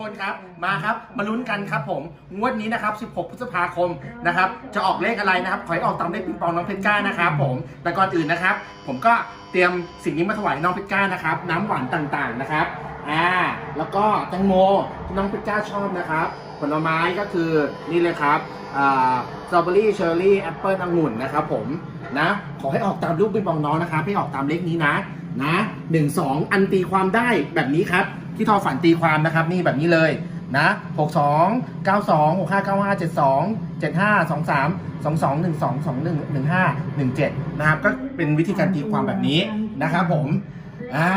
คนครับมาครับมาลุ้นกันครับผมงวดนี้นะครับ 16 พฤษภาคมนะครับ จะออกเลขอะไรนะครับขอให้ออกตามเลขปิงปองน้องเพชรก้านะครับผมแต่ก่อนอื่นนะครับ ผมก็เตรียมสิ่งนี้มาถวายน้องเพชรก้านะครับ น้ำหวานต่างๆนะครับอ่าแล้วก็แตงโมที่น้องเพชรก้าชอบนะครับ ผลไม้ก็คือนี่เลยครับอ่าสตรอเบอรี่เชอร์รี่แอปเปิลองุ่นนะครับ ผมนะขอให้ออกตามลูกปิงปองน้องนะครับให้ออกตามเลขนี้นะนะหนึ่งสองอันตีความได้แบบนี้ครับ ที่ทอฝันตีความนะครับ นี่แบบนี้เลยนะหกสองเก้าสองหกห้าเก้าห้าเจ็ดสองเจ็ดห้าสองสามสองสองหนึ่งสองสองหนึ่งหนึ่งห้าหนึ่งเจ็ดนะครับ ก็เป็นวิธีการตีความแบบนี้นะครับผมอ่า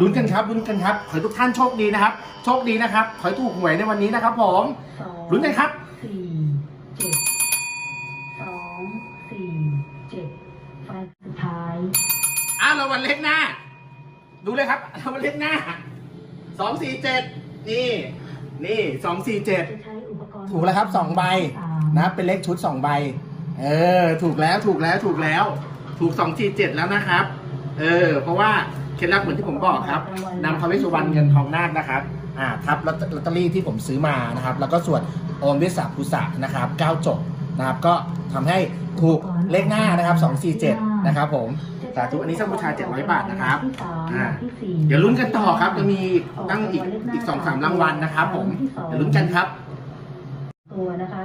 ลุ้นกันครับลุ้นกันครับ ขอให้ทุกท่านโชคดีนะครับ โชคดีนะครับ ขอให้ถูกหวยในวันนี้นะครับผมสองลุ้นกันครับสี่เจ็ดสองสี่เจ็ดไฟสุดท้ายอ่ารางวัลเลขหน้า ดูเลยครับรางวัลเลขหน้า สองสี่เจ็ดนี่ นี่สองสี่เจ็ดจะใช้อุปกรณ์ถูกแล้วครับสองใบสามนะครับเป็นเลขชุดสองใบ เออ ถูกแล้วถูกแล้วถูกแล้ว ถูกสองสี่เจ็ดแล้วนะครับ เออ เพราะว่าเคล็ดลับเหมือนที่ผมบอกครับนำคำวิสุวรรณเงินทองนาคนะครับอ่าทับลอตลอตเตอรี่ที่ผมซื้อมานะครับ แล้วก็ส่วนโอมวิสาภูษะนะครับเก้าจบนะครับ ก็ทำให้ถูกเลขหน้านะครับสองสี่เจ็ดนะครับผม สาธุอันนี้สักบูชา 700 บาทนะครับที่สามอ่าที่สี่เดี๋ยวลุ้นกันต่อครับจะมีตั้งอีกอีกสองสามรางวัลนะครับผมเดี๋ยวลุ้นกันครับ ตัวนะคะ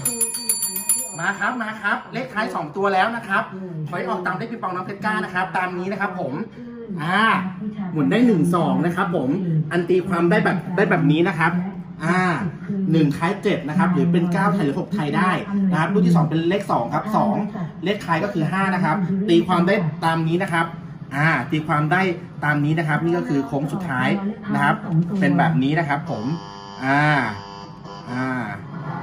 ผู้ที่ทำหน้าที่ออกมาครับมาครับ เลขท้าย2ตัวแล้วนะครับถอยออกตามเลขปิงปองน้องเพชรก้านะครับ ตามนี้นะครับผมอ่าหมุนได้1 2นะครับ ผม อันตีความได้แบบได้แบบนี้นะครับ อ่าหนึ่งท้ายเจ็ดนะครับหรือเป็น9ไทยหรือ6ไทยได้นะครับรูปที่2เป็นเลข2ครับ2เลขท้ายก็คือ5นะครับ ตีความได้ตามนี้นะครับอ่าตีความได้ตามนี้นะครับ นี่ก็คือโค้งสุดท้ายนะครับ เป็นแบบนี้นะครับผมอ่าอ่า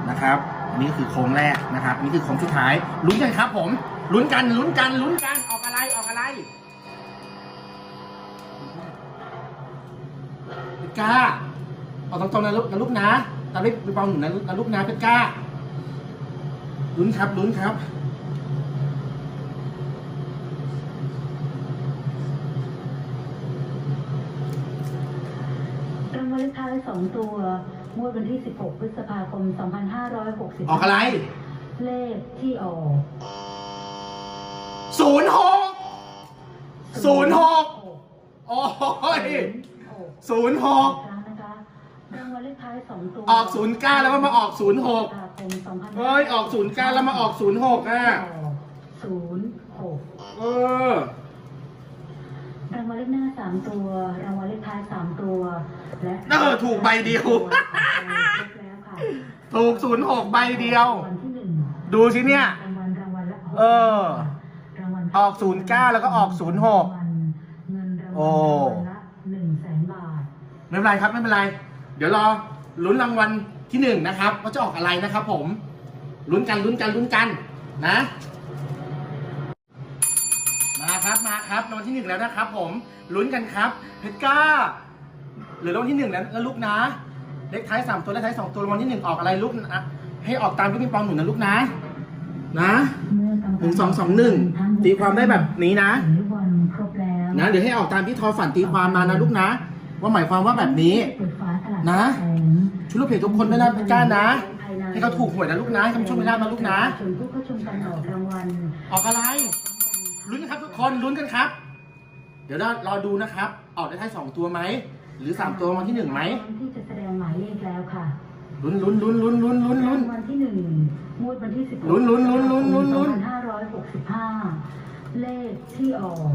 นะครับอันนี้ก็คือโค้งแรกนะครับ นี่คือโค้งสุดท้ายลุ้นกันครับ ผมลุ้นกันลุ้นกันลุ้นกันออกอะไรออกอะไรก้า ออกตรงๆนะลูกนะลูกนะตามเลขปิงปองหนุนนะลูกนะลูกนะเพชรกล้าลุ้นครับลุ้นครับรางวัลเลขท้ายสองตัวงวดวันที่ 16 พฤษภาคม 2560ออกอะไร เลขที่ออกศูนย์หกศูนย์หกโอ้ยศูนย์หก ครั้งนะคะรางวัลเลขท้ายสองตัวออกศูนย์เก้าแล้วก็มาออกศูนย์หกพฤษภาคม2560เฮ้ยออกศูนย์เก้าแล้วมาออกศูนย์หกอะศูนย์หกเออ รางวัลเลขหน้าสามตัว รางวัลเลขท้ายสามตัว และเออถูกใบเดียว แล้วค่ะถูกศูนย์หกใบเดียว รางวัลที่หนึ่งดูสิเนี่ย รางวัลรางวัลละเออรางวัลออก09แล้วก็ออก06รางวัลเงินรางโอ้วัลรางวัลละหนึ่งแสนบาท ไม่เป็นไรครับไม่เป็นไร เดี๋ยวรอลุ้นรางวัลที่หนึ่งนะครับว่าจะออกอะไรนะครับ ผมลุ้นกันลุ้นกันลุ้นกันนะ มาครับมาครับรางวัลที่หนึ่งแล้วนะครับ ผมลุ้นกันครับเพชรก้าหลือรางวัลที่หนึ่งแล้วลูกนะ เลขท้ายสามตัวเลขท้ายสองตัวรางวัลที่หนึ่งออกอะไรลูกนะให้ออกตามที่พี่ปองหนุนนะลูกนะ นะหนึ่งสองสองหนึ่งตีความได้แบบนี้นะนะเดี๋ยวให้ออกตามที่ทอฝันตีความมานะลูกนะ ว่าหมายความว่าแบบนี้เปิดฝาสลักนะแสงช่วยลูกเพจทุกคนด้วยนะเพชรก้านะ ให้เขาถูกหวยนะลูกนะให้เขาโชคลาภนะลูกนะส่วนผู้เข้าชมการออกรางวัลออกอะไรลุ้นกันครับทุกคนลุ้นกันครับ เดี๋ยวเรารอดูนะครับ ออกได้ท้ายสองตัวไหมหรือสามตัวรางวันที่หนึ่งไหมที่จะแสดงหมายเลขแล้วค่ะลุ้นลุ้นลุ้นลุ้นลุ้นลุ้นลุ้นรางวัลที่หนึ่งงวดวันที่สิบลุ้นลุ้นลุ้นลุ้นลุ้นลุ้นห้าร้อยหกสิบห้าเลขที่ออก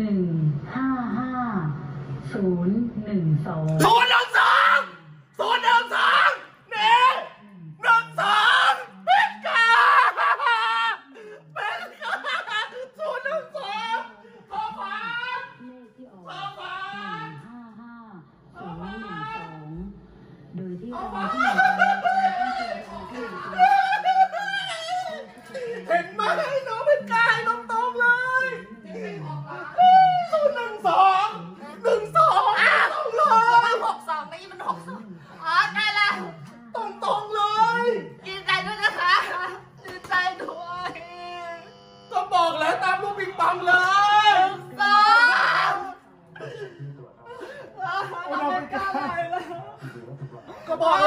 หนึ่งห้าห้าศูนย์หนึ่งสอง ศูนย์หนึ่งสองศูนย์หนึ่งสองเนี่ยหนึ่งสองเป็นกาเป็นกาศูนย์หนึ่งสองขอฝัน เลขที่ออกหนึ่งห้าห้าศูนย์หนึ่งสองโดยที่รางวัลที่หนึ่งต้องเจอรางวัลที่หนึ่งตัว เห็นไหมน้องเป็นกายตรงๆเลยศูนย์หนึ่งสองหนึ่งสองตรงเลย หกสอง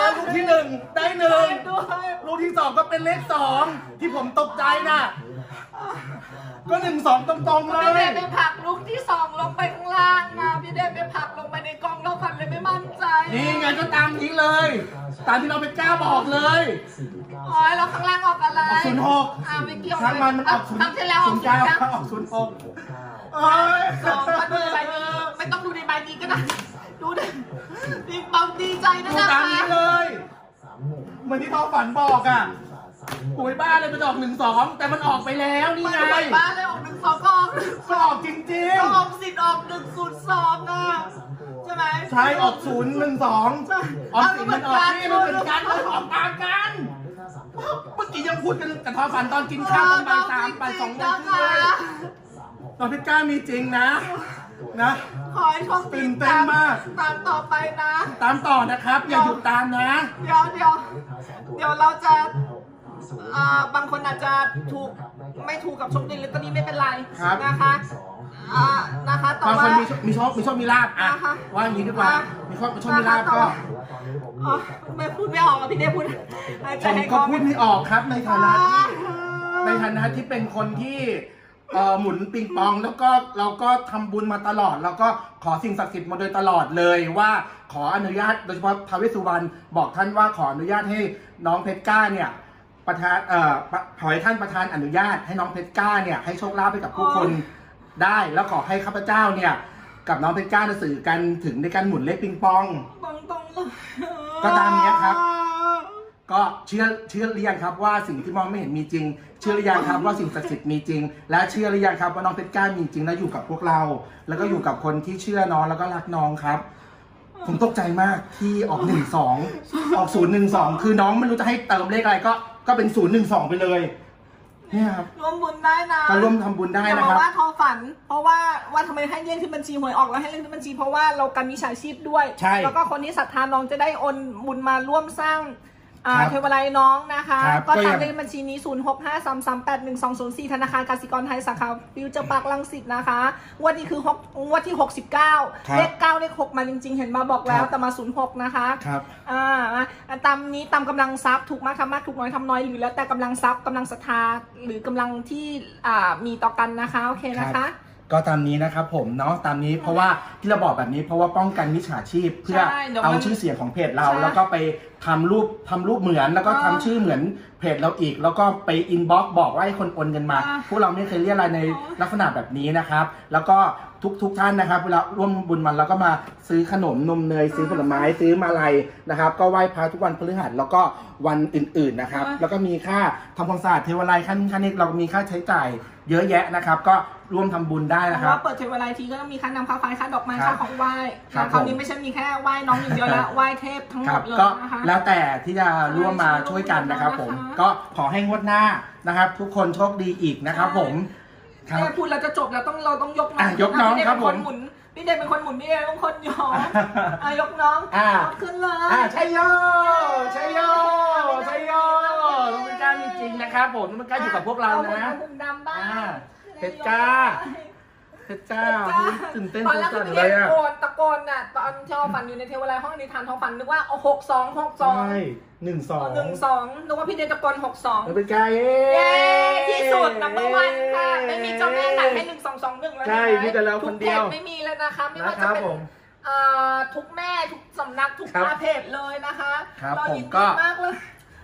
กที่หนึ่งได้หนึ่งด้วยลูกที่สองก็เป็นเลขสองที่ผมตกใจน่ะ ก็หนึ่งสองตรงๆเลพี่เดย ชไปผลักลูกที่สองลงไปข้างล่างนะพี่เดชไปผลักลงไปในกองเราฝันเลยไม่มั่นใจนี่ไงก็ตามนี้เลย ตามที่เราเป็นกล้าบอกเลย โอ้ยเราข้างล่างออกอะไรศูนย์หกอ่าไม่เกี่ยวช่างมันมันออกศูนย์ครั้งที่แล้วอศูอกนย์ศูนเก้าย์เก้าออกศูนย์หกเอ้ย สองมาดูใบนี้ ไม่ต้องดูในใบนี้ก็ได้ ดูดิดีปังดีใจนะดูนะตามคะนี้เลย เหมือนที่ทอฝันบอกอะโอ้ยบ้าเลยมันออกหนึ่งสองแต่มันออกไปแล้วนี่มันไงรวยบ้านเลยออกหนึ่งสองก็ออกหนึ่งก็ออกจริง ก็ออกสิทธิ์ออกหนึ่งศูนย์สองอะใช่ไหม ๆ ใช่ออกศูนย์หนึ่งสองออกสิมันออกนี่มันเป็นการมันออกตามกัน เมื่อกี้ยังพูดกันกับทอฝันตอนกินข้าวตอนบ่ายสามบ่ายสองโมงครึ่งเลยตอนเพชรกล้ามีจริงนะ นะ ขอให้โชคดีตื่นเต้นมาก ตามต่อไปนะ ตามต่อนะครับ อย่าหยุดตามนะ เดี๋ยวเดี๋ยวเดี๋ยวเราจะอ่าบางคนอาจจะถูกไม่ถูกกับโชคดีหรือตอนนี้ไม่เป็นไรครับ นะคะอ่านะคะแต่บางคว่านมีโชคมีโชคมีโชคมีลาบอะนะคะว่าอย่างนี้ดีกว่าอะมีโชคมีโชคมีลาบก็อ๋อไม่พูดไม่ออกอะพี่เด้พูดหายใจผมให้ก็คอพูดไม่ออกครับในฐานะที่อ่าในฐานะที่เป็นคนที่ เอ่อหมุนปิงปองแล้วก็เราก็ทำบุญมาตลอด แล้วก็ขอสิ่งศักดิ์สิทธิ์มาโดยตลอดเลยว่าขออนุญาตโดยเฉพาะพระเวสสุวรรณบอกท่านว่าขออนุญาตให้น้องเพชรก้าเนี่ยประธานเอ่อปะขอให้ท่านประธานอนุญาตให้น้องเพชรก้าเนี่ยให้โชคลาภไปกับผู้คนได้ แล้วขอให้ข้าพเจ้าเนี่ยกับน้องเพชรก้าจะสื่อกันถึงในการหมุนเลขปิงปองตรงตรงๆเลย ก็ตามเนี้ยครับ ก็เชื่อเชื่อหรือยังครับว่าสิ่งที่มองไม่เห็นมีจริง เชื่อหรือยังครับว่าสิ่งศักดิ์สิทธิ์มีจริง และเชื่อหรือยังครับว่าน้องเพชรกล้ามีจริงและอยู่กับพวกเรา แล้วก็อยู่กับคนที่เชื่อน้องแล้วก็รักน้องครับ ผมตกใจมากที่ออกหนึ่งสองออกศูนย์หนึ่งสองคือน้องไม่รู้จะให้เติมเลขอะไรก็ก็เป็นศูนย์หนึ่งสองไปเลยเนี่ยครับร่วมบุญได้นะก็ร่วมทำบุญได้อย่านะบอคกรับว่าทอฝัน เพราะว่าว่าทำไมให้เลี่ยงขึ้นบัญชีหวยออกแล้วให้เลี่ยงขึ้นบัญชีเพราะว่าเรากันมิจฉาชีพด้วย ใช่แล้วก็คนที่ศรัทธาน้องจะได้โอนบุญมาร่วมสร้าง อ่าครับเทวไลยน้องนะคะ ครับก็ก็ยัตามงเลขบัญชีนี้ 0 6 5 3 3 8 1 2 0 4 ธนาคารกสิกรไทยสาขาฟิวเจอร์ปาร์คลังสิตนะคะงวดนี้คือ6งวดที่ 69 เลข 9 เลข 6 มาจริง ๆ เห็นมาบอกแล้วแต่มา 06 นะคะ ครับ อ่าอะตามนี้ตามกำลังทรัพย์ถูกมากทำมากถูกน้อยทำน้อยหรือแล้วแต่กำลังทรัพย์กำลังศรัทธาหรือกำลังที่อ่ามีต่อกันนะคะ โอเคนะคะ ก็ตามนี้นะครับผมเนาะตามนี้เพราะว่าที่เราบอกแบบนี้เพราะว่าป้องกันมิจฉาชีพ เพื่อใช่เดี๋ยวเอามันชื่อเสียงของเพจเรา ใช่แล้วก็ไปทำรูปทำรูปเหมือนแล้วก็อ่าทำชื่อเหมือน เพจเราอีก แล้วก็ไปอินบ็อกซ์บอกว่าให้คนโอนเงินมาอ่าพวกเราไม่เคยเรียกอะไรในอ๋อลักษณะแบบนี้นะครับ แล้วก็ทุกทุกท่านนะครับเวลาร่วมบุญมันแล้วก็มาซื้อขนมนมเนยซื้อผลไม้ซื้อมาลัยนะครับ ก็ไหว้พระทุกวันพฤหัสแล้วก็วันอื่นๆนะครับ แล้วก็มีค่าทำความสะอาดเทวไลยขั้นขั้นนี้เรามีค่าใช้จ่ายเยอะแยะนะครับ ก็ร่วมทำบุญได้เพนะราะครับว่าเปิดเทวไลทีก็ต้องมีค่าน้ำค่าไฟค่าดอกไม้ครัค่าบของไหว้ครับนะคราวผมนี้ไม่ใช่มีแค่ไหว้น้องอย่างเดียวแล้วไหว้เทพทั้งหคมรับดเลยก็นะคะแล้วแต่ที่จะร่วมมาใช่ช่วยกันนะครับผมนะคะก็ขอให้งวดหน้านะครับ ทุกคนโชคดีอีกนะครับ ผมครับ แม่พูดแล้วจะจบแล้วต้องเราต้องยกน้องอะยกน้องพี่เดชครับเป็นคนผมหมุนพี่เดชเป็นคนหมุนพี่เดชเป็นคนยอมอะยกน้องอะ ยกขึ้นเลย อ่าชัยโยชัยโยชัยโยน้องเป็นกล้ามีจริงนะครับผมน้องเป็นกล้าอยู่กับพวกเรานะอหุ่นดำบ้าอ่างเพชรจ้าเพชรจ้าตื่นเต้นตอนแรกสั่นคือเลยตะอะ โกนตะโกนน่ะตอนที่เราฝันอยู่ในเทวไลห้องนิทานท้องฝันนึกว่าเอาหกสองหกสองใช่หนึ่งสองหนึ่งสองนึกว่าพี่เดชตะโกนหกสองน้องเป็นกล้าเย้เย้ที่สุดนัมเบอร์วันค่ะ ไม่มีเจ้าแม่ไหนให้หนึ่งสองสองหนึ่งแล้วใช่ไหมีแต่เราคนเดียว ทุกพจไม่มีแล้วนะคะไม่ว่านะคจะรับเป็น ผม เอ่อทุกแม่ทุกสำนักทุกครับหน้าเพจเลยนะคะครับเราผมยินก็ดีมากเลย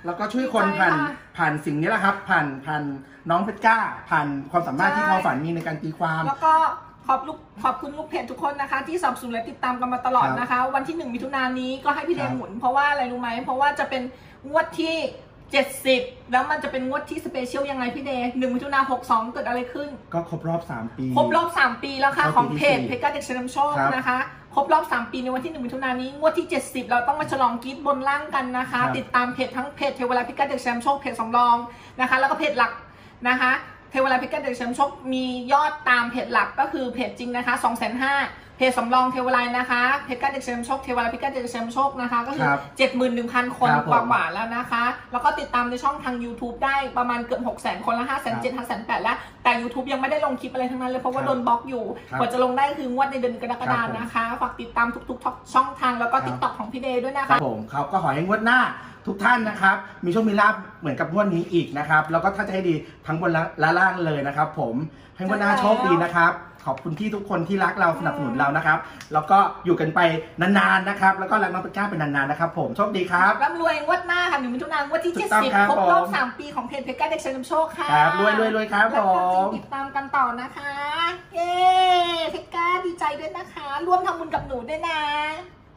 แล้วก็ช่วยคนดีใจผ่านค่ะผ่านสิ่งนี้แหละครับ ผ่านผ่านน้องเพชรกล้า ผ่านความสามารถใช่ ที่เขาฝันมีในการตีความ แล้วก็ขอบลูกขอบคุณลูกเพจทุกคนนะคะ ที่สนับสนุนและติดตามกันมาตลอดครับนะคะ วันที่หนึ่งมิถุนายนนี้ก็ให้พี่เดครัมบหมุน เพราะว่าอะไรรู้ไหมเพราะว่าจะเป็นงวดที่ 70 แล้วมันจะเป็นงวดที่สเปเชียลยังไงพี่เดย์หนึ่งมิถุนาหกสองเกิดอะไรขึ้น ก็ครบรอบ 3 ปี ครบรอบ 3 ปีแล้วค่ะเข้าของปีที่เพจสี่เพจการเด็กเฉลิมโชคครับนะคะ ครบรอบ 3 ปีในวันที่ 1 มิถุนายนนี้ งวดที่ 70 เราต้องมาฉลองกรีดบนล่างกันนะคะ ครับ ติดตามเพจทั้งเพจเทวราพิการเด็กเฉลิมโชคเพจสำรองนะคะ แล้วก็เพจหลักนะคะ เทวราพิการเด็กเฉลิมโชคมียอดตามเพจหลักก็คือเพจจริงนะคะ2 5 0 0 0เพจสำรองเทวไลน์นะคะเพจการเด็กเฉลิมโชคเทวไลน์เพจการเด็กเฉลิมโชคนะคะก็คือครับ71,000คนครับกผมว่าๆแล้วนะคะ แล้วก็ติดตามในช่องทาง YouTube ได้ประมาณเกือบ6 0 0 0 0คนละ5 7 0 0 0 5 8 0 0แล้ว แต่ YouTube ยังไม่ได้ลงคลิปอะไรทั้งนั้นเลย เพราะว่าครับโดนบล็อกอยู่ครับกว่าจะลงได้คืองวดในเดือนกรกฎาคมครับผมนะคะ ฝากติดตามทุกๆช่องทางแล้วก็ครับ TikTok ของพี่เดย์ด้วยนะครัคะบผมเขาก็ขอให้งวดหน้า ทุกท่านนะครับ มีโชคมีลาบเหมือนกับงวดนี้อีกนะครับ แล้วก็ถ้าจะให้ดีทั้งบนและและล่างเลยนะครับ ผมให้งวดหน้าใช่แล้วโชคดีนะครับ ขอบคุณที่ทุกคนที่รักเราสนับสนุนเรานะครับ แล้วก็อยู่กันไปนานๆนะครับ แล้วก็รักน้องเป็กก้าเป็นนานๆนะครับผมโชคดีครับ ร่ำรวยงวดหน้าค่ะหนึ่งมิถุนายนงวดที่ถูกต้องครับ70ครบรอบผม3ปีของเพจเพจการเด็กเฉลิมโชคค่ะครับรวยรวยรวยครับแล้วก็ผมติดตามกันต่อนะคะ เย้เพชรก้าดีใจด้วยนะคะ ร่วมทำบุญกับหนูด้วยนะ